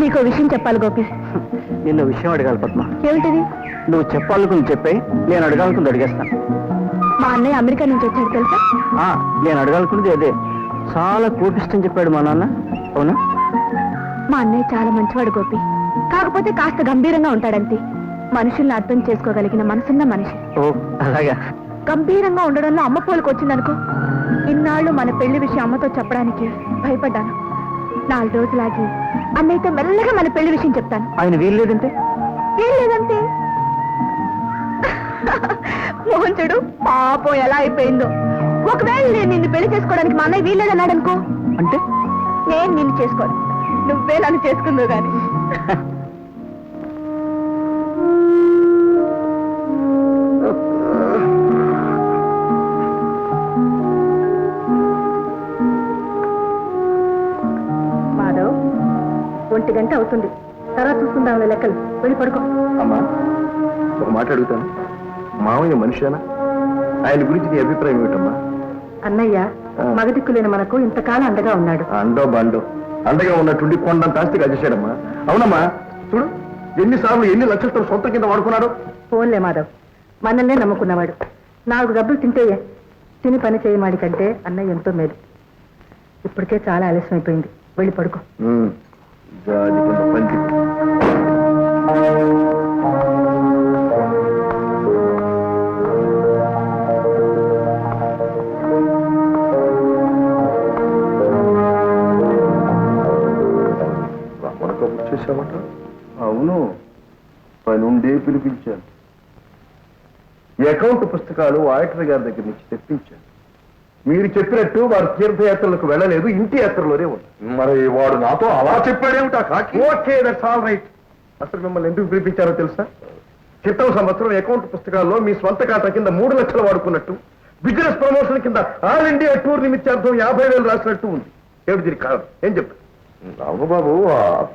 నీకు విషయం చెప్పాలి గోపి. నిన్ను విషయం అడగాలి పద్మ. ఏమిటిది? నువ్వు చెప్పాలనుకుని చెప్పే నేను అడగాలనుకుంది అడిగేస్తాను మా అన్నయ్య అమెరికా నుంచి వచ్చాడు తెలుసా? ఆ, నేను అడగాలనుకున్నది అదే. చాలా కోపిష్టం చెప్పాడు మా నాన్న. అవునా? మా అన్నయ్య చాలా మంచివాడు గోపి. కాకపోతే కాస్త గంభీరంగా ఉంటాడంతే. మనుషుల్ని అర్థం చేసుకోగలిగిన మనసున్న మనిషి. ఓ అలాగా. గంభీరంగా ఉండడంలో అమ్మ పోలికి వచ్చిందనుకో ఇన్నాళ్ళు మన పెళ్ళి విషయం అమ్మతో చెప్పడానికి భయపడ్డాను. నాలుగు రోజులాగి అన్నయ్యతో మెల్లగా మన పెళ్ళి విషయం చెప్తాను. ఆయన వీల్లేదంటే ఏం లేదంతే మోహన్ చూడు పాపం ఎలా అయిపోయిందో. ఒకవేళ నేను నిన్ను పెళ్ళి చేసుకోవడానికి మా అన్నయ్య వీల్లేదన్నాడు అనుకో అంటే? నేను నిన్ను చేసుకోను. నువ్వే నన్ను చేసుకుందో గాని. గంట అవుతుంది. తర్వాత చూసుకుందాం లెక్కలు? వెళ్ళి పడుకో. అమ్మా ఒక మాట అడుగుతాను. మామయ్య మనిషేనా? ఆయన గురించి నీ అభిప్రాయం ఏమిటమ్మా? అన్నయ్య ఆ. మగదిక్కులేని మనకు ఇంతకాలం అండగా ఉన్నాడు. అండో బండో. అండగా ఉన్నట్టుండి కొండంత ఆస్తికి అజేశాడమ్మా అవునమ్మా చూడు ఎన్నిసార్లు ఎన్ని లక్షలతో సొంత కింద వాడుకున్నాడు. ఫోన్లే మాధవ్ మనల్నే నమ్ముకున్నవాడు. నాలుగు డబ్బులు తింటేయే తిని పని చేయమాడి కంటే అన్నయ్య ఎంతో మేలు. ఇప్పటికే చాలా ఆలస్యం అయిపోయింది వెళ్ళి పడుకో. ఉమ్, జాతి చేశావట? అవును. పనుండే పిలిపించాను. అకౌంట్ పుస్తకాలు ఆడిటర్ గారి దగ్గర నుంచి తెప్పించాను. మీరు చెప్పినట్టు వారు తీర్థయాత్రలకు వెళ్ళలేదు ఇంటి యాత్రలోనే ఉన్నారు. మరి వాడు నాతో అలా చెప్పాడేమిటా కాకి? ఓకే దట్స్ ఆల్ రైట్ అసలు మిమ్మల్ని ఎందుకు పిలిపించారో తెలుసా? క్రితం సంవత్సరం అకౌంట్ పుస్తకాల్లో మీ స్వంత ఖాతా కింద మూడు లక్షలు వాడుకున్నట్టు బిజినెస్ ప్రమోషన్ కింద ఆల్ ఇండియా టూర్ నిమిత్తార్థం యాభై వేలు రాసినట్టు ఉంది. ఏమిటి దీనికి కారణం? ఏం చెప్పు? అవును బాబు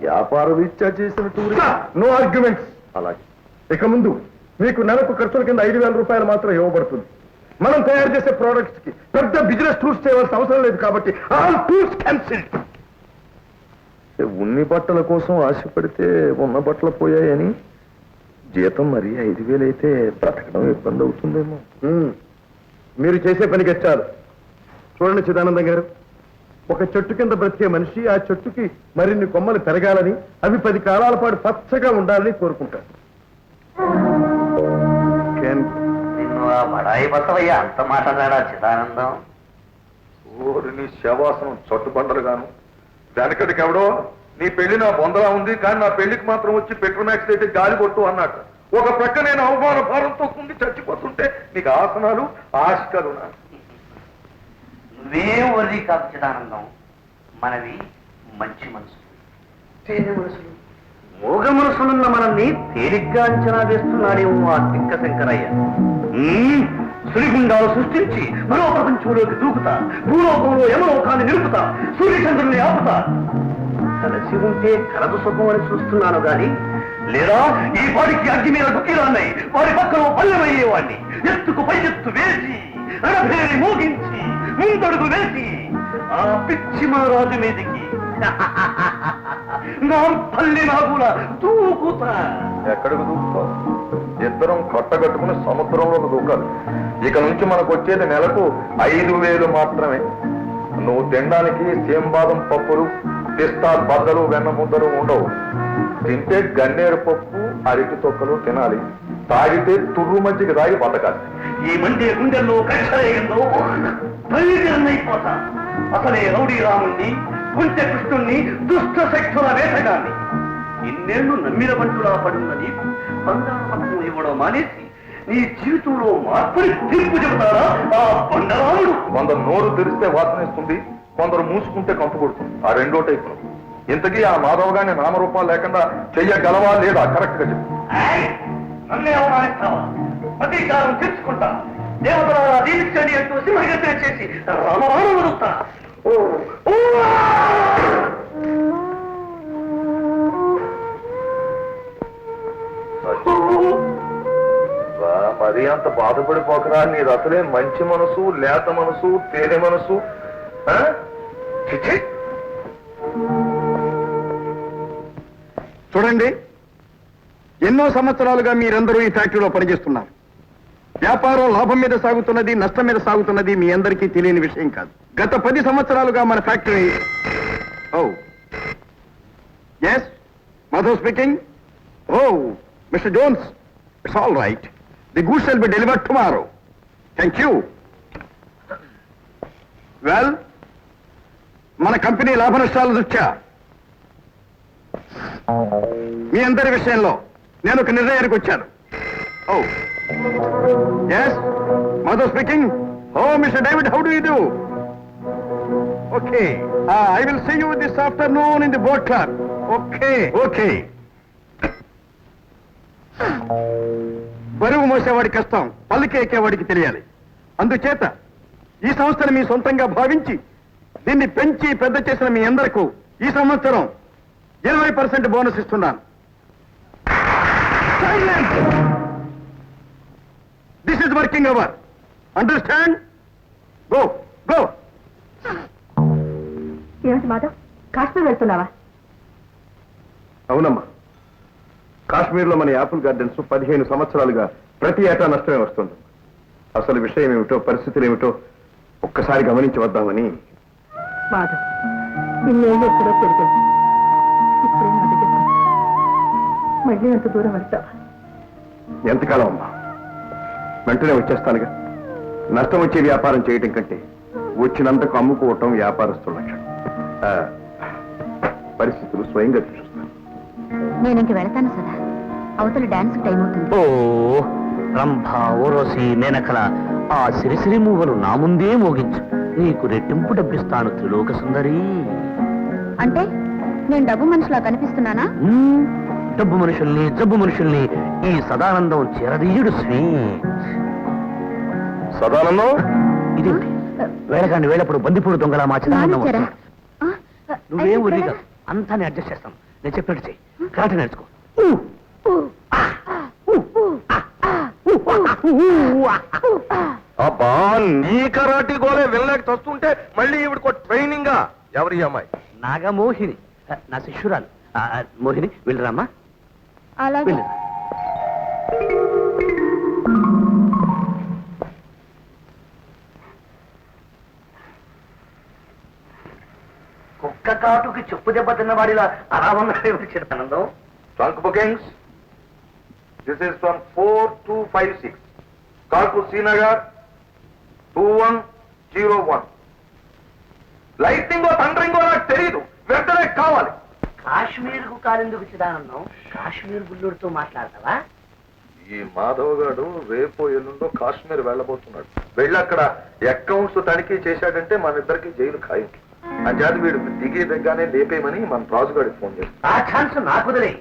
వ్యాపార రీత్యా చేసిన టూర్ నో ఆర్గ్యుమెంట్స్ అలాగే. ఇక ముందు మీకు నెలకు ఖర్చుల కింద ఐదు వేల రూపాయలు మాత్రం ఇవ్వబడుతుంది. మనం తయారు చేసే ప్రోడక్ట్స్కి పెద్ద బిజినెస్ టూర్స్ చేయవలసిన అవసరం లేదు కాబట్టి ఆల్ టూర్స్ క్యాన్సిల్ ఉన్ని బట్టల కోసం ఆశపడితే ఉన్న బట్టలు పోయాయని? జీతం మరి ఐదు వేలు అయితే బ్రతకడం ఇబ్బంది అవుతుందేమో. మీరు చేసే పనికి చాలు చూడండి చిదానందం గారు. ఒక చెట్టు కింద బ్రతికే మనిషి ఆ చెట్టుకి మరిన్ని కొమ్మలు పెరగాలని అవి పది కాలాల పాటు పచ్చగా ఉండాలని కోరుకుంటారు. బడాయి బసవయ్య అంత మాట్లాడాడా చిదానందం. నీ శవాసనం చట్టుబండలు గాను వెనకటికి ఎవడో నీ పెళ్ళి నా బొందలా ఉంది కానీ నా పెళ్ళికి మాత్రం వచ్చి పెట్రోమాక్స్ అయితే గాలి కొట్టు అన్నట్టు ఒక ప్రక్క నేను అవమాన భారంతో కుండి చచ్చిపోతుంటే నీకు ఆసనాలు ఆశకాలు నువ్వేం వర్రీ కాదు చిదానందం. మనవి మంచి మనసు. తేనె మనసులు. మోగ మనసులున్న మనల్ని తేలిగ్గా అంచనా వేస్తున్నాడేమో ఆ తిక్క శంకరయ్య. శ్రీగుండాలు సృష్టించి మరో ప్రపంచంలోకి దూకుతా. భూలోకంలో యమలోకాన్ని నిలుపుతా. సూర్యచంద్రుల్ని ఆపుతా. కలిసి ఉంటే కలదు సుఖం అని చూస్తున్నాను గాని లేదా ఈ పాడికి అగ్గి మీద దుఃఖిరాన్నాయి వారి పక్కన పల్లెమయ్యేవాడిని. ఎత్తుకు పై ఎత్తు వేసి రణభేరి మోగించి ముందడుగు వేసి ఆ పిచ్చి మహారాజు మీదికి. నా పల్లె నాగుల దూకుతా. ఎక్కడికి దూకుతావు? ఇద్దరం కట్టగట్టుకుని సముద్రంలోకి దూకాలి. ఇక నుంచి మనకు వచ్చేది నెలకు ఐదు వేలు మాత్రమే. నువ్వు తినడానికి సేంబాదం పప్పులు పిస్తా బద్దలు వెన్న ముద్దలు ఉండవు. తింటే గన్నేరు పప్పు అరటి తొక్కలు తినాలి. తాగితే తుర్రు మజ్జిగ తాగి బతకాలి. ఈ మండే గుండెల్లో బయలుదేరనైపోతా. అసలే రౌడీ రాముణ్ణి కుంచె కృష్ణుణ్ణి దుష్ట శక్తుల వేటగాన్ని ఇన్నేళ్ళు నమ్మిన బంటులా పడున్న నీకు బంగారు పథకం ఇవ్వడం మానేసి నీ జీవితంలో మార్పుని తీర్పు చెబుతారా ఆ బండరాముడు? కొందరు నోరు తెరిస్తే వాసనిస్తుంది కొందరు మూసుకుంటే కంపు కొడుతుంది. ఆ రెండో టైపులు. ఇంతకీ ఆ మాధవ్ గాని నామరూపాలు లేకుండా చెయ్యగలవా లేదా కరెక్ట్గా చెప్పు! నన్నే అవమానిస్తావా? ప్రతీకారం తీర్చుకుంటా. దేవతలారా దీవించండి అంటూ సింహగర్జన చేసి రామరామ వదులుతా మరి అంత బాధపడిపోకరా నీ రతులే మంచి మనసు లేత మనసు తేనె మనసు ఆ? చూడండి ఎన్నో సంవత్సరాలుగా మీరందరూ ఈ ఫ్యాక్టరీలో పనిచేస్తున్నారు. వ్యాపారం లాభం మీద సాగుతున్నది నష్టం మీద సాగుతున్నది మీ అందరికీ తెలియని విషయం కాదు. గత పది సంవత్సరాలుగా మన factory. Oh. Yes Madhu speaking oh mister Jones it's all right the goods will be deliver tomorrow thank you well మన కంపెనీ లాభ నష్టాల దృష్ట్యా? మీ అందరి విషయంలో నేను ఒక నిర్ణయానికి వచ్చాను. ఓ. Yes Madhu speaking oh mister David how do you do okay I will see you this afternoon in the boat club okay okay బరువు మోసేవాడి కష్టం పల్లికి ఎక్కేవాడికి తెలియాలి. అందుచేత ఈ సంస్థను మీ సొంతంగా భావించి దీన్ని పెంచి పెద్ద చేసిన మీ అందరకు ఈ సంవత్సరం ఇరవై పర్సెంట్ బోనస్ ఇస్తున్నాను. This is working hour understand go go ఏమిటి మాధవ్? కాశ్మీర్ వెళ్తున్నావా? అవునమ్మా. కాశ్మీర్లో మన యాపిల్ గార్డెన్స్ పదిహేను సంవత్సరాలుగా ప్రతి ఏటా నష్టమే వస్తుంది. అసలు విషయం ఏమిటో పరిస్థితులు ఏమిటో ఒక్కసారి గమనించి వద్దామని. మాధవ్ ఇన్నేళ్ళు ఎప్పుడో పెరిగాను ఇప్పుడే నా దగ్గర మళ్ళీ అంత దూరం వెళ్తావా? ఎంతకాలం అమ్మా వెంటనే వచ్చేస్తానుగా. నష్టం వచ్చే వ్యాపారం చేయటం కంటే వచ్చినంతకు అమ్ముకోవటం వ్యాపారస్తుల లక్షణం ఆ, పరిస్థితులు స్వయంగా చూస్తాను నేను ఇంక వెళతాను సదా. అవతల డాన్స్ టైం అవుతుంది. ఓ రంభ ఓరోసి మేనకల ఆ సిరిసిరి మూవలు నా ముందే మోగించు. నీకు రెట్టింపు డబ్బిస్తాను త్రిలోక సుందరి. అంటే నేను డబ్బు మనిషిలా కనిపిస్తున్నానా? డబ్బు మనుషుల్ని జబ్బు మనుషుల్ని ఈ సదానందం చేరదీయుడు స్వీట్ సదానందం? ఇదేంటి? వేళకాండి వేళప్పుడు బందిపూడి దొంగలా మా చిదానందం మానేశారా? వస్తుంది. నువ్వేం ఊరిగా వెళ్ళగా? అంతా నేను అడ్జస్ట్ చేస్తాను నేను చెప్పినట్టు చెయ్యి. కరాటే నేర్చుకో. అబ్బా నీ కరాటీ గోలే వెళ్ళలేక తస్తుంటే మళ్ళీ ఈవిడకో ట్రైనింగ్. ఎవరి అమ్మాయి? నాగమోహిని. నా శిష్యురాలు. మోహిని వెళ్ళరామ్మా. అలాగే. కుక్క కాటుకి చెప్పు దెబ్బ తిన్నవాడిలా అలా ఉన్నాడు Chidanandam trunk bookings this is from four two five six కాల్పు Srinagar two one zero one లైటింగో తండ్రింగో నాకు తెలియదు వెంటనే కావాలి. కాశ్మీర్కు కాలెందుకు చిదానందం కాశ్మీర్ బుల్లుడితో మాట్లాడతావా? ఈ మాధవ్ గారు రేపు ఎల్లుండో కాశ్మీర్ వెళ్ళబోతున్నాడు. వెళ్ళి అక్కడ అకౌంట్స్ తనిఖీ చేశాడంటే మన ఇద్దరికి జైలు ఖాయం. అంచేది వీడు దిగి దగ్గరనే లేపేయమని మన రాజుగారికి ఫోన్ చేస్తాం ఆ ఛాన్స్ నాకుదలే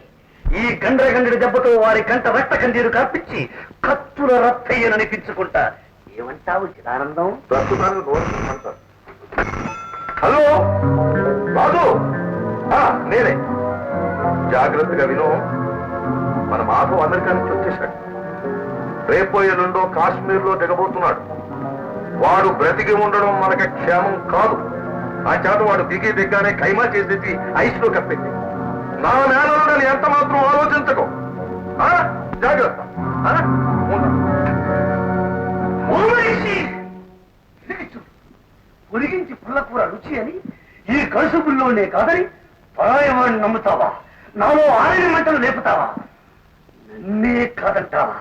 ఈ గండ్ర గండ్రి దెబ్బతో వారి కంట రక్త కందీరు కప్పించి కత్తుల రత్తయ్యననిపించుకుంటా ఏమంటావు చిదానందం? ప్రస్తుతానికి నోరు. హలో? రాజు? ఆ, నేనే. జాగ్రత్తగా విను. మన మాధవ్ అమెరికా నుంచి వచ్చేసాడు రేపో ఎల్లుండో కాశ్మీర్లో దిగబోతున్నాడు. వాడు బ్రతికి ఉండడం మనకి క్షేమం కాదు. ఆ చేత వాడు దిగి దిగ్గానే కైమా చేసేసి ఐస్లో కప్పింది. నా నేలలో ఎంత మాత్రం ఆలోచించకు. జాగ్రత్త. పొరిగించి పుల్లకూర రుచి అని ఈ కలుసుబుల్లోనే కాదని పరాయవాడిని నమ్ముతావా? నాలో ఆరని మంటలు లేపుతావా? నన్నే కాదంటావా?